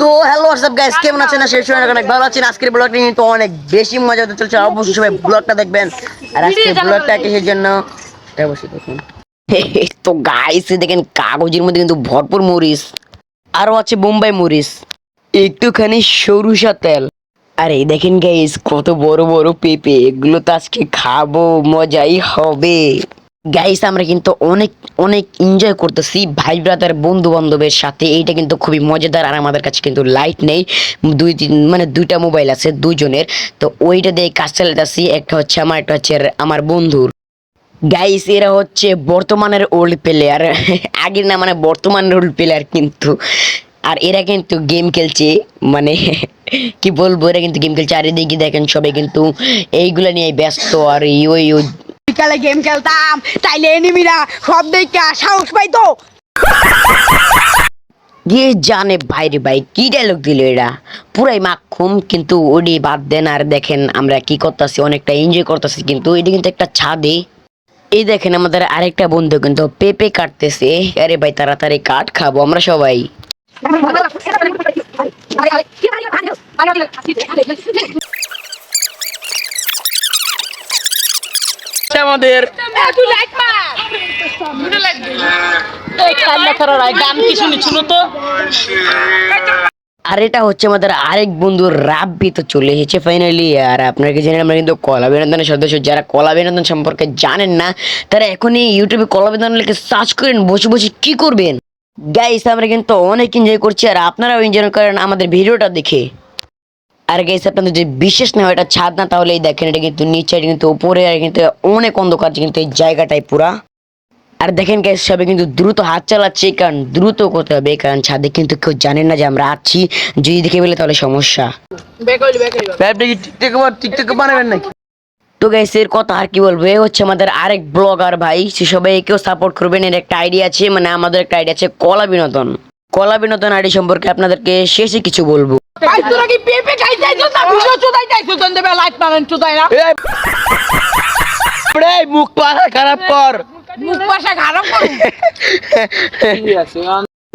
তো hello WhatsApp guys কেমন আছেন? সময় অনেক ভালো আছেন। আজকের ব্লগটা কিন্তু অনেক বেশি মজা হতে চলছে। অবশ্যই সবাই ব্লগটা দেখবেন। আর আজকের ব্লগটা কিসের জন্য? অবশ্যই দেখুন। তো গাইস দেখেন কাগজের মধ্যে কিন্তু ভরপুর মরিচ। আরও আছে বোম্বাই মরিচ। একটুখানি সরুষা তেল। আর এই দেখেন গাইস কত বড় বড় পেঁপে। এগুলো তো আজকে খাব মজাই হবে। গাইস আমরা কিন্তু অনেক অনেক এনজয় করতেছি ভাই ব্রাদার বন্ধু বান্ধবের সাথে। এইটা কিন্তু খুবই মজাদার আর আমাদের কাছে কিন্তু লাইট নেই। দুই তিন মানে দুইটা মোবাইল আছে, দুইজনের। তো ওইটা দিয়ে কাজ চালাতেছি একটা হচ্ছে আমার, একটা হচ্ছে আমার বন্ধুর। গাইস এরা হচ্ছে বর্তমানের ওল্ড প্লেয়ার আগের না মানে বর্তমানের ওল্ড প্লেয়ার কিন্তু। আর এরা কিন্তু গেম খেলছে মানে কি বলব, এরা কিন্তু গেম খেলছে। আর এদিকে দেখেন সবাই কিন্তু এইগুলা নিয়ে ব্যস্ত আর ওই বিকালে গেম খেলতাম তাইলে এনিমিরা সব দেখে সাহস পাইতো গিয়ে জানে বাইরে ভাই কি ডায়লগ দিল এরা পুরাই মাখুম কিন্তু ওডি বাদ দেন আর দেখেন আমরা কি করতেছি অনেকটা এনজয় করতেছি কিন্তু এটা কিন্তু একটা ছাদে এই দেখেন আমাদের আরেকটা বন্ধু কিন্তু পেঁপে কাটতেছে আরে ভাই তাড়াতাড়ি কাঠ খাব আমরা সবাই আমাদের তুই কান্না ছাড়া গান কি শুনি শুনো তো। আর এটা হচ্ছে আমাদের আরেক বন্ধু রাব্বি তো চলে এসেছে ফাইনালি আর আপনারা কি জানেন আমরা কিন্তু কলা বিনোদনের সদস্য। যারা কলা বিনোদন সম্পর্কে জানেন না তারা এখনই ইউটিউবে কলা বিনোদন লিখে সার্চ করেন বসে বসে কি করবেন? গাইস আমরা কিন্তু অনেক এনজয় করছি আর আপনারাও এনজয় করেন আমাদের ভিডিওটা দেখে। আর গাইস আপনাদের যে বিশেষ না হয় এটা ছাদ না তাহলে এই দেখেন এটা কিন্তু নিচে কিন্তু উপরে আর কিন্তু অনেক অন্ধকার কিন্তু এই জায়গাটাই পুরা। আর দেখেন গাইস সবাই কিন্তু দ্রুত হাত চালাচ্ছে কারণ দ্রুত করতে হবে কারণ ছাদে কিন্তু কেউ জানে না যে আমরা আছি। যদি দেখে ফেলে তাহলে সমস্যা। বানাবেন নাকি? তো গাইস এর কথা আর কি বলব এ হচ্ছে আমাদের আরেক ব্লগার ভাই সে সবাই কেউ সাপোর্ট করবেন এর একটা আইডিয়া আছে মানে আমাদের একটা আইডিয়া আছে কলা বিনোদন। কলা বিনোদন আইডি সম্পর্কে আপনাদেরকে শেষে কিছু বলব। ভাই তোরা কি পেপে খাইতাইছো না? ভিডিও চুদাইতাইছো তখন দেবে লাইট মারেন চুদাই না। এই এই মুখ পাড়া খারাপ কর। মুখ পাশা খারাপ করো।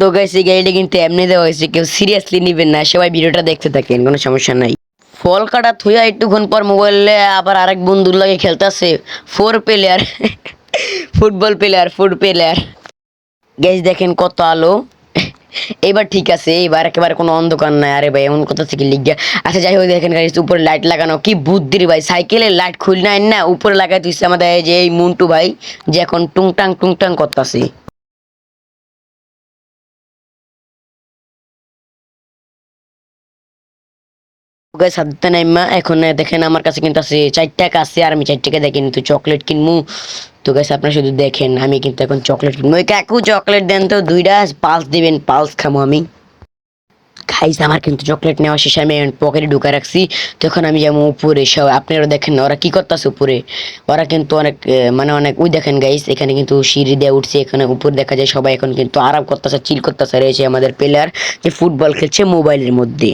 তো গাইস গাড়িটা কিন্তু এমনি দেওয়া হয়েছে কেউ সিরিয়াসলি নেবেন না সবাই ভিডিওটা দেখতে থাকেন কোনো সমস্যা নাই। ফল কাটা থুয়া একটুক্ষণ পর মোবাইলে আবার আরেক বন্ধুর লাগে খেলতেছে four player football player foot player guys দেখেন কত আলো। এবার ঠিক আছে, এবার একেবারে কোনো অন্ধকার নাই। আরে ভাই, এমন কথা থেকে লিখ? আচ্ছা যাই হোক, দেখেন উপরে লাইট লাগানো। কি বুদ্ধির ভাই সাইকেলের লাইট খুল নাই না, উপরে লাগাই দিচ্ছে আমাদের যে এই মুন্টু ভাই, যে এখন টুংটাং টুংটাং করতেছে। গাইস হাতে নাইমা এখন দেখেন আমার কাছে কিন্তু আছে চার টাকা আছে আর আমি চার টাকা দেখি কিন্তু চকলেট কিনবো তো গাইস আপনারা শুধু দেখেন, আমি কিন্তু এখন চকলেট কিনবো ওই কাকু চকলেট দেন তো দুইটা পালস দিবেন পালস খামো আমি। খাইছে আমার কিন্তু চকলেট নেওয়া শেষে, আমি পকেটে ঢুকে রাখছি। তখন আমি যেমন উপরে, সব আপনারা দেখেন ওরা কি করতেছে উপরে? ওরা কিন্তু অনেক মানে অনেক, ওই দেখেন গাইস এখানে কিন্তু সিঁড়ি দিয়ে উঠছে, এখানে উপর দেখা যায় সবাই এখন কিন্তু আরাম করতেছে চিল করতেছে রয়েছে আমাদের প্লেয়ার যে ফুটবল খেলছে মোবাইলের মধ্যে।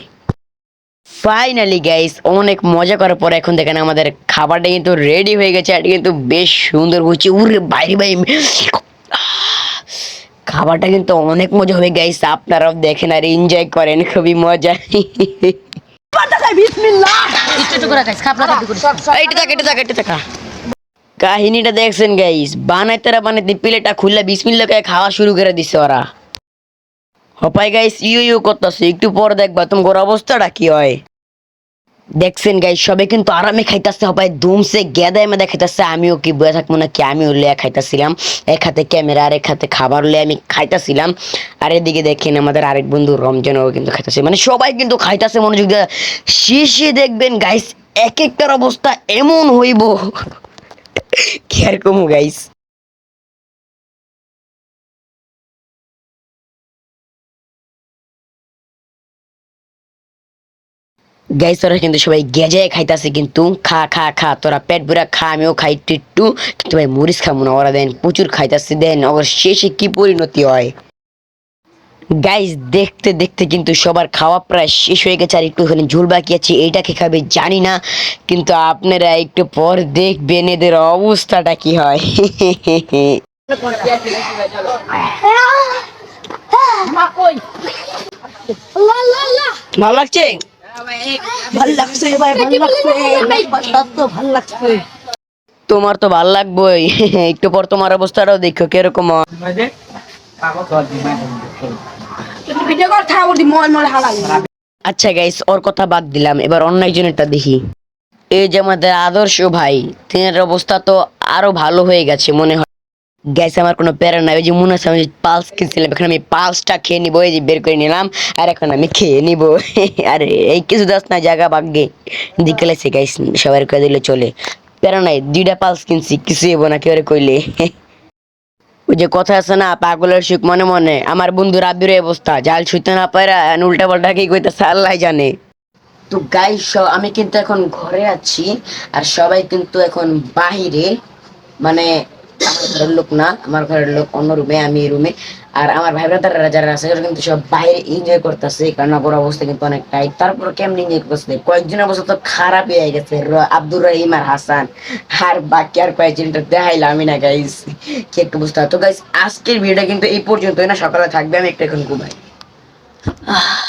ফাইনালি গাইস অনেক মজা করার পরে এখন দেখেন আমাদের খাবারটা কিন্তু রেডি হয়ে গেছে এটা কিন্তু বেশ সুন্দর হচ্ছে। উরে বাইরে বাইরে খাবারটা কিন্তু অনেক মজা হবে গাইস আপনারাও দেখেন আর এনজয় করেন, খুবই মজা। কাহিনীটা দেখছেন গাইস বানাইতে বানাইতে প্লেটটা খুললে বিসমিল্লা খাওয়া শুরু করে দিছে ওরা। হপাই গাইস ইউ ইউ করতেছে, একটু পর দেখবা তোমার অবস্থাটা কি হয়। দেখছেন গাইস সবাই কিন্তু আরামে খাইতেছে, হপাই ধুমসে গেদায় মেদা খাইতেছে আমিও কি বয়ে থাকব না কি আমিও লিয়া খাইতেছিলাম। এক হাতে ক্যামেরা আর এক হাতে খাবার লিয়ে আমি খাইতেছিলাম। আর এদিকে দেখেন আমাদের আরেক বন্ধু রমজানও কিন্তু খাইতেছে। মানে সবাই কিন্তু খাইতেছে মনোযোগ দিয়ে। শেষে দেখবেন গাইস এক একটার অবস্থা এমন হইব। কি আর কমু গাইস গাইস তোরা কিন্তু সবাই গেজায় খাইতাছে কিন্তু খা খা খা তোরা পেট ভরা খা আমিও খাই একটু কিন্তু ভাই মরিচ খাব না ওরা দেন প্রচুর খাইতাছে দেন ওর শেষে কি পরিণতি হয়? গাইস দেখতে দেখতে কিন্তু সবার খাওয়া প্রায় শেষ হয়ে গেছে আর একটুখানি ঝুল বাকি আছে এইটাকে খাবে জানি না কিন্তু আপনারা একটু পর দেখবেন এদের অবস্থাটা কি হয়। ভালো লাগছে? ভালো লাগছে ভাই ভালো লাগছে। ভালো লাগছে। তোমার তো ভালো লাগবেই। একটু পর তোমার অবস্থাটাও দেখো কীরকম। আচ্ছা গাইস ওর কথা বাদ দিলাম। এবার অন্য একজনেরটা দেখি। এই যে আমাদের আদর্শ ভাই তিনের অবস্থা তো আরও ভালো হয়ে গেছে মনে হয়। গ্যাস আমার কোনো প্যারা নাই। ওই যে মনে আছে আমি পালস কিনছিলাম, এখন আমি পালসটা খেয়ে নিবো, এই যে বের করে নিলাম, আর এখন আমি খেয়ে নিব। আরে, এই কিছু দশ না জায়গা ভাগ্যে। দিকে গাইস সবার করে দিলে, চলে। প্যারা নাই, দুইটা পালস কিনছি কিছু হব না কেউ কইলে। ওই যে কথা আছে না, পাগলের সুখ মনে মনে। আমার বন্ধু রাবির অবস্থা, জাল ছুঁতে না পারা উল্টা পাল্টা কি কইতেছে আল্লাহ জানে। তো গাইস আমি কিন্তু এখন ঘরে আছি, আর সবাই কিন্তু এখন বাহিরে। মানে আমার ঘরের লোক না, আমার ঘরের লোক অন্য রুমে, আমি এই রুমে। আর আমার ভাই ব্রাদাররা যারা আছে কিন্তু সব বাইরে এনজয় করতেছে কারণ ওর অবস্থা কিন্তু অনেক টাইট তারপর কেমন এনজয় করতেছে? কয়েকজনের অবস্থা তো খারাপই হয়ে গেছে। আব্দুর রহিম আর হাসান। আর বাকি আর কয়েকজনটা দেখাইলাম আমি না গাইস কি একটু বুঝতে তো গাইস আজকের ভিডিওটা কিন্তু এই পর্যন্তই না, সকালে থাকবে, আমি একটা এখন ঘুমাই। আহ।